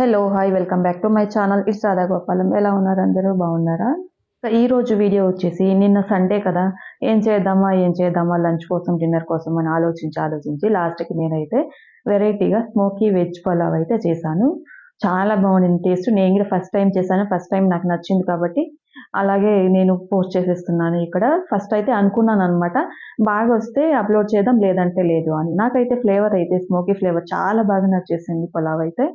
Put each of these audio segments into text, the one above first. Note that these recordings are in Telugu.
Hello hi welcome back to my channel it's Radha Gopalam ఎలా ఉన్నారు అందరూ బాగున్నారా? ఈరోజు ఈ రోజు వీడియో వచ్చేసి నిన్న సండే కదా. ఏం చేద్దామా ఏం చేద్దామా లంచ్ కోసం డిన్నర్ కోసం అని ఆలోచించి ఆలోచించి లాస్ట్కి నేనైతే వెరైటీగా స్మోకీ వెజ్ పలావ్ అయితే చేశాను. చాలా బాగుండింది టేస్ట్ నేను కూడా ఫస్ట్ టైం చేశాను. ఫస్ట్ టైం నాకు నచ్చింది కాబట్టి అలాగే నేను పోస్ట్ చేసేస్తున్నాను ఇక్కడ. ఫస్ట్ అయితే అనుకున్నాను అనమాట బాగా వస్తే అప్లోడ్ చేద్దాం లేదంటే లేదు అని. నాకైతే ఫ్లేవర్ అయితే స్మోకీ ఫ్లేవర్ చాలా బాగా నచ్చేసింది పులావ్ అయితే.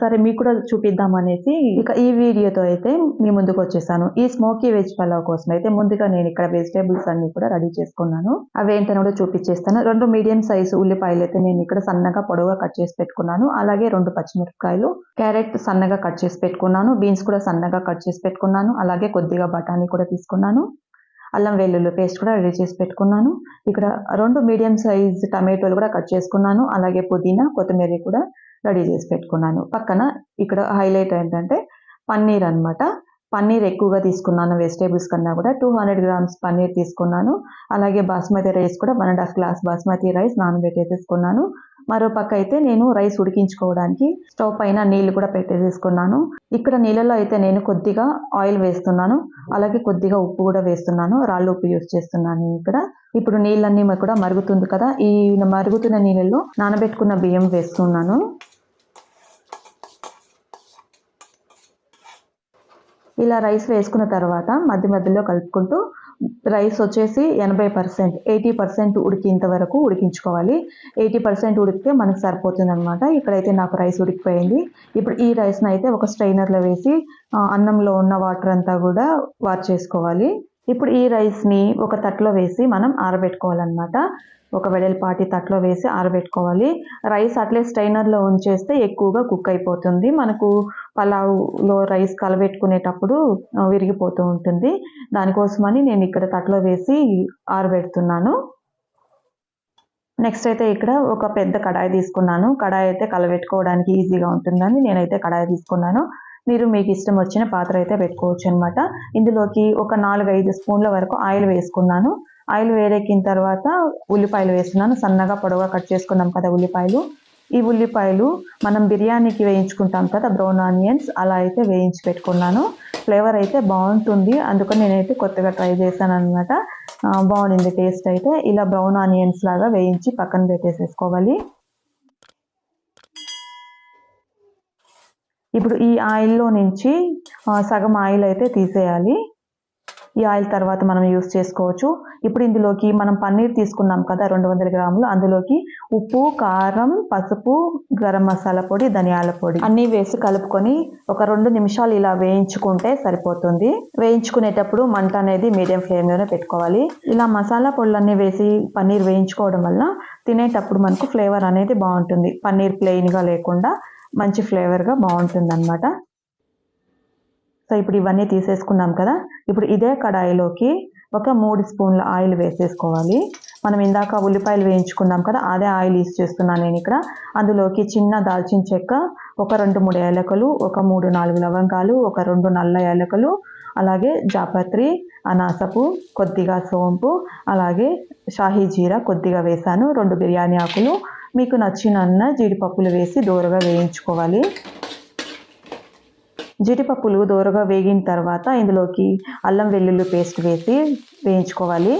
సరే మీకు కూడా చూపిద్దాం అనేసి ఇక ఈ వీడియోతో అయితే మీ ముందుకు వచ్చేసాను. ఈ స్మోకీ వెజ్ పలావ్ కోసం అయితే ముందుగా నేను ఇక్కడ వెజిటేబుల్స్ అన్ని కూడా రెడీ చేసుకున్నాను. అవి ఏంటని కూడా చూపించేస్తాను రెండు మీడియం సైజు ఉల్లిపాయలు అయితే నేను ఇక్కడ సన్నగా పొడవుగా కట్ చేసి పెట్టుకున్నాను. అలాగే రెండు పచ్చిమిరపకాయలు క్యారెట్ సన్నగా కట్ చేసి పెట్టుకున్నాను. బీన్స్ కూడా సన్నగా కట్ చేసి పెట్టుకున్నాను. అలాగే కొద్దిగా బఠానీ కూడా తీసుకున్నాను. అల్లం వెల్లుల్లి పేస్ట్ కూడా రెడీ చేసి పెట్టుకున్నాను. ఇక్కడ రెండు మీడియం సైజ్ టమాటోలు కూడా కట్ చేసుకున్నాను. అలాగే పుదీనా కొత్తిమీర కూడా రెడీ చేసి పెట్టుకున్నాను. పక్కన ఇక్కడ హైలైట్ ఏంటంటే పన్నీర్ అన్నమాట. పన్నీర్ ఎక్కువగా తీసుకున్నాను. వెజిటేబుల్స్ కన్నా కూడా టూ హండ్రెడ్ గ్రామ్స్ పన్నీర్ తీసుకున్నాను. అలాగే బాస్మతి రైస్ కూడా one and half glass basmati rice నానబెట్టేసేసుకున్నాను. తీసుకున్నాను పక్క అయితే నేను రైస్ ఉడికించుకోవడానికి స్టవ్ పైన నీళ్ళు కూడా పెట్టేసేసుకున్నాను. ఇక్కడ నీళ్ళలో అయితే నేను కొద్దిగా ఆయిల్ వేస్తున్నాను. అలాగే కొద్దిగా ఉప్పు కూడా వేస్తున్నాను. రాళ్ళు ఉప్పు యూస్ చేస్తున్నాను ఇక్కడ. ఇప్పుడు నీళ్ళన్నీ కూడా మరుగుతుంది కదా. ఈ మరుగుతున్న నీళ్ళలో నానబెట్టుకున్న బియ్యం వేస్తున్నాను. ఇలా రైస్ వేసుకున్న తర్వాత మధ్య మధ్యలో కలుపుకుంటూ రైస్ వచ్చేసి ఎనభై పర్సెంట్ ఎయిటీ పర్సెంట్ ఉడికేంత వరకు ఉడికించుకోవాలి. ఎయిటీ పర్సెంట్ ఉడికితే మనకు సరిపోతుంది అనమాట ఇక్కడైతే నాకు రైస్ ఉడికిపోయింది. ఇప్పుడు ఈ రైస్ని అయితే ఒక స్ట్రైనర్లో వేసి అన్నంలో ఉన్న వాటర్ అంతా కూడా వార్ చేసుకోవాలి. ఇప్పుడు ఈ రైస్ని ఒక తట్లో వేసి మనం ఆరబెట్టుకోవాలన్నమాట. ఒక వెడల్పాటి తట్లో వేసి ఆరబెట్టుకోవాలి. రైస్ అట్లే స్ట్రైనర్లో ఉంచేస్తే ఎక్కువగా కుక్ అయిపోతుంది. మనకు పలావ్లో రైస్ కలబెట్టుకునేటప్పుడు విరిగిపోతూ ఉంటుంది. దానికోసమని నేను ఇక్కడ తట్లో వేసి ఆరబెడుతున్నాను. నెక్స్ట్ అయితే ఇక్కడ ఒక పెద్ద కడాయి తీసుకున్నాను. కడాయి అయితే కలబెట్టుకోవడానికి ఈజీగా ఉంటుందని నేనైతే కడాయి తీసుకున్నాను. మీరు మీకు ఇష్టం వచ్చిన పాత్ర అయితే పెట్టుకోవచ్చు అనమాట ఇందులోకి ఒక నాలుగు ఐదు స్పూన్ల వరకు ఆయిల్ వేసుకున్నాను. ఆయిల్ వేడెక్కిన తర్వాత ఉల్లిపాయలు వేస్తున్నాను. సన్నగా పొడవుగా కట్ చేసుకున్నాం కదా ఉల్లిపాయలు. ఈ ఉల్లిపాయలు మనం బిర్యానీకి వేయించుకుంటాం కదా బ్రౌన్ ఆనియన్స్ అలా అయితే వేయించి పెట్టుకున్నాను. ఫ్లేవర్ అయితే బాగుంటుంది. అందుకని నేనైతే కొత్తగా ట్రై చేశాను అనమాట బాగుంది టేస్ట్ అయితే. ఇలా బ్రౌన్ ఆనియన్స్ లాగా వేయించి పక్కన పెట్టేసేసుకోవాలి. ఇప్పుడు ఈ ఆయిల్లో నుంచి సగం ఆయిల్ అయితే తీసేయాలి. ఈ ఆయిల్ తర్వాత మనం యూస్ చేసుకోవచ్చు. ఇప్పుడు ఇందులోకి మనం పన్నీర్ తీసుకున్నాం కదా రెండు వందల గ్రాములు. అందులోకి ఉప్పు కారం పసుపు గరం మసాలా పొడి ధనియాల పొడి అన్నీ వేసి కలుపుకొని ఒక రెండు నిమిషాలు ఇలా వేయించుకుంటే సరిపోతుంది. వేయించుకునేటప్పుడు మంట అనేది మీడియం ఫ్లేమ్లోనే పెట్టుకోవాలి. ఇలా మసాలా పొడులన్నీ వేసి పన్నీర్ వేయించుకోవడం వల్ల తినేటప్పుడు మనకు ఫ్లేవర్ అనేది బాగుంటుంది. పన్నీర్ ప్లెయిన్గా లేకుండా మంచి ఫ్లేవర్గా బాగుంటుంది అనమాట సో ఇప్పుడు ఇవన్నీ తీసేసుకున్నాం కదా. ఇప్పుడు ఇదే కడాయిలోకి ఒక మూడు స్పూన్ల ఆయిల్ వేసేసుకోవాలి. మనం ఇందాక ఉల్లిపాయలు వేయించుకున్నాం కదా అదే ఆయిల్ యూస్ చేస్తున్నాను నేను ఇక్కడ. అందులోకి చిన్న దాల్చిన చెక్క ఒక రెండు మూడు ఏలకలు ఒక మూడు నాలుగు లవంగాలు ఒక రెండు నల్ల ఏలకలు అలాగే జాపత్రి అనాసపు కొద్దిగా సోంపు అలాగే షాహీ జీరా కొద్దిగా వేసాను రెండు బిర్యానీ ఆకులు మీకు నచ్చిన జీడిపప్పులు వేసి దూరగా వేయించుకోవాలి. జీడిపప్పులు దూరగా వేగిన తర్వాత ఇందులోకి అల్లం వెల్లుల్లి పేస్ట్ వేసి వేయించుకోవాలి.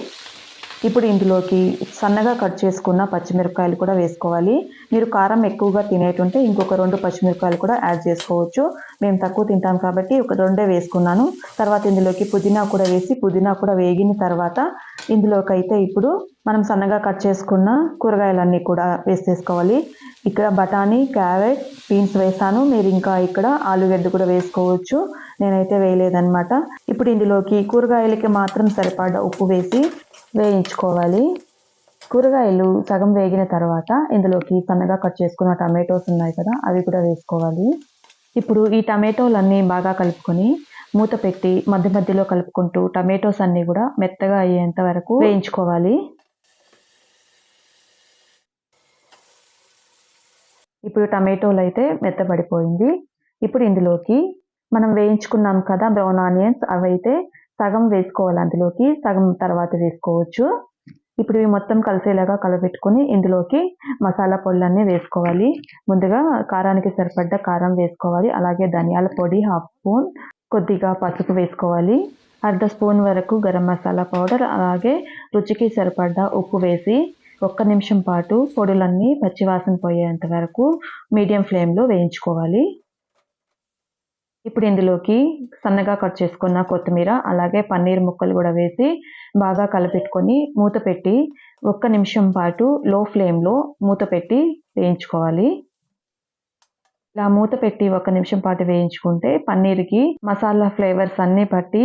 ఇప్పుడు ఇందులోకి సన్నగా కట్ చేసుకున్న పచ్చిమిరపకాయలు కూడా వేసుకోవాలి. మీరు కారం ఎక్కువగా తినేటుంటే ఇంకొక రెండు పచ్చిమిరపకాయలు కూడా యాడ్ చేసుకోవచ్చు. మేము తక్కువ తింటాం కాబట్టి ఒక రెండే వేసుకున్నాను. తర్వాత ఇందులోకి పుదీనా కూడా వేసి పుదీనా కూడా వేగిన తర్వాత ఇందులోకి అయితే ఇప్పుడు మనం సన్నగా కట్ చేసుకున్న కూరగాయలన్నీ కూడా వేసేసుకోవాలి. ఇక్కడ బఠానీ క్యారెట్ బీన్స్ వేసాను. మీరు ఇంకా ఇక్కడ ఆలుగడ్డ కూడా వేసుకోవచ్చు. నేనైతే వేయలేదనమాట ఇప్పుడు ఇందులోకి కూరగాయలకి మాత్రం సరిపడా ఉప్పు వేసి వేయించుకోవాలి. కూరగాయలు సగం వేగిన తర్వాత ఇందులోకి సన్నగా కట్ చేసుకున్న టమాటోస్ ఉన్నాయి కదా అవి కూడా వేసుకోవాలి. ఇప్పుడు ఈ టమాటోలన్నీ బాగా కలుపుకొని మూత పెట్టి మధ్య మధ్యలో కలుపుకుంటూ టమాటోస్ అన్నీ కూడా మెత్తగా అయ్యేంత వరకు వేయించుకోవాలి. ఇప్పుడు టమాటోలు అయితే మెత్తబడిపోయింది. ఇప్పుడు ఇందులోకి మనం వేయించుకున్నాం కదా బ్రౌన్ ఆనియన్స్ అవైతే సగం వేసుకోవాలి. అందులోకి సగం తర్వాత వేసుకోవచ్చు. ఇప్పుడు ఇవి మొత్తం కలిసేలాగా కలపెట్టుకొని ఇందులోకి మసాలా పొడులన్నీ వేసుకోవాలి. ముందుగా కారానికి సరిపడ్డ కారం వేసుకోవాలి. అలాగే ధనియాల పొడి హాఫ్ స్పూన్ కొద్దిగా పసుపు వేసుకోవాలి. అర్ధ స్పూన్ వరకు గరం మసాలా పౌడర్ అలాగే రుచికి సరిపడ్డ ఉప్పు వేసి ఒక్క నిమిషం పాటు పొడులన్నీ పచ్చివాసన పోయేంత వరకు మీడియం ఫ్లేమ్లో వేయించుకోవాలి. ఇప్పుడు ఇందులోకి సన్నగా కట్ చేసుకున్న కొత్తిమీర అలాగే పన్నీర్ ముక్కలు కూడా వేసి బాగా కలపెట్టుకొని మూత పెట్టి ఒక్క నిమిషం పాటు లో ఫ్లేమ్లో మూత పెట్టి వేయించుకోవాలి. ఇలా మూత పెట్టి ఒక నిమిషం పాటు వేయించుకుంటే పన్నీర్కి మసాలా ఫ్లేవర్స్ అన్నీ పట్టి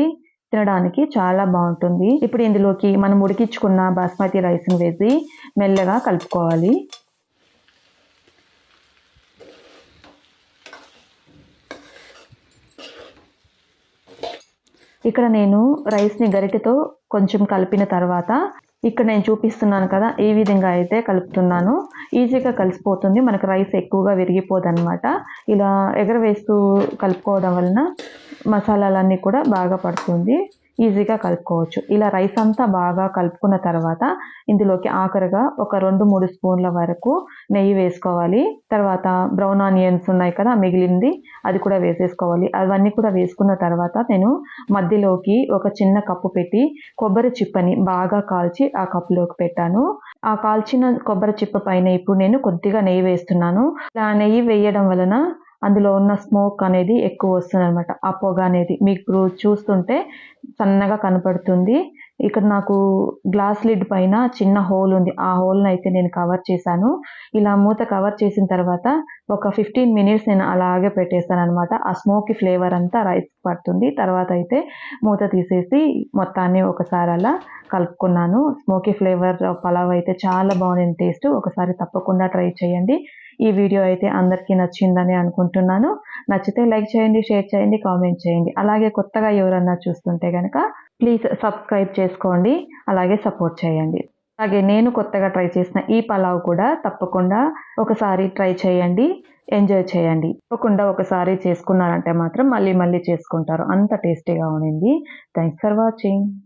తినడానికి చాలా బాగుంటుంది. ఇప్పుడు ఇందులోకి మనం ఉడికించుకున్న బాస్మతి రైస్ని వేసి మెల్లగా కలుపుకోవాలి. ఇక్కడ నేను రైస్ని గరిటెతో కొంచెం కలిపిన తర్వాత ఇక్కడ నేను చూపిస్తున్నాను కదా ఈ విధంగా అయితే కలుపుతున్నాను. ఈజీగా కలిసిపోతుంది. మనకు రైస్ ఎక్కువగా విరిగిపోదు అనమాట ఇలా ఎగరవేస్తూ కలుపుకోవడం వలన మసాలాలన్నీ కూడా బాగా పడుతుంది. ఈజీగా కలుపుకోవచ్చు. ఇలా రైస్ అంతా బాగా కలుపుకున్న తర్వాత ఇందులోకి ఆఖరిగా ఒక రెండు మూడు స్పూన్ల వరకు నెయ్యి వేసుకోవాలి. తర్వాత బ్రౌన్ ఆనియన్స్ ఉన్నాయి కదా మిగిలింది అది కూడా వేసేసుకోవాలి. అవన్నీ కూడా వేసుకున్న తర్వాత నేను మధ్యలోకి ఒక చిన్న కప్పు పెట్టి కొబ్బరి చిప్పని బాగా కాల్చి ఆ కప్పులోకి పెట్టాను. ఆ కాల్చిన కొబ్బరి చిప్ప పైన ఇప్పుడు నేను కొద్దిగా నెయ్యి వేస్తున్నాను. ఇలా నెయ్యి వేయడం వలన అందులో ఉన్న స్మోక్ అనేది ఎక్కువ వస్తుంది అనమాట ఆ పొగ అనేది మీకు చూస్తుంటే సన్నగా కనపడుతుంది. ఇక్కడ నాకు గ్లాస్ లిడ్ పైన చిన్న హోల్ ఉంది. ఆ హోల్ని అయితే నేను కవర్ చేశాను. ఇలా మూత కవర్ చేసిన తర్వాత ఒక ఫిఫ్టీన్ మినిట్స్ నేను అలాగే పెట్టేస్తాను అనమాట ఆ స్మోకీ ఫ్లేవర్ అంతా రైస్ పడుతుంది. తర్వాత అయితే మూత తీసేసి మొత్తాన్ని ఒకసారి అలా కలుపుకున్నాను. స్మోకీ ఫ్లేవర్ పలావ్ అయితే చాలా బాగుంది. టేస్ట్ ఒకసారి తప్పకుండా ట్రై చేయండి. ఈ వీడియో అయితే అందరికీ నచ్చిందని అనుకుంటున్నాను. నచ్చితే లైక్ చేయండి షేర్ చేయండి కామెంట్ చేయండి. అలాగే కొత్తగా ఎవరన్నా చూస్తుంటే కనుక ప్లీజ్ సబ్స్క్రైబ్ చేసుకోండి అలాగే సపోర్ట్ చేయండి. అలాగే నేను కొత్తగా ట్రై చేసిన ఈ పలావ్ కూడా తప్పకుండా ఒకసారి ట్రై చేయండి ఎంజాయ్ చేయండి. తప్పకుండా ఒకసారి చేసుకున్నారంటే మాత్రం మళ్ళీ మళ్ళీ చేసుకుంటారు. అంత టేస్టీగా ఉండింది. Thanks for watching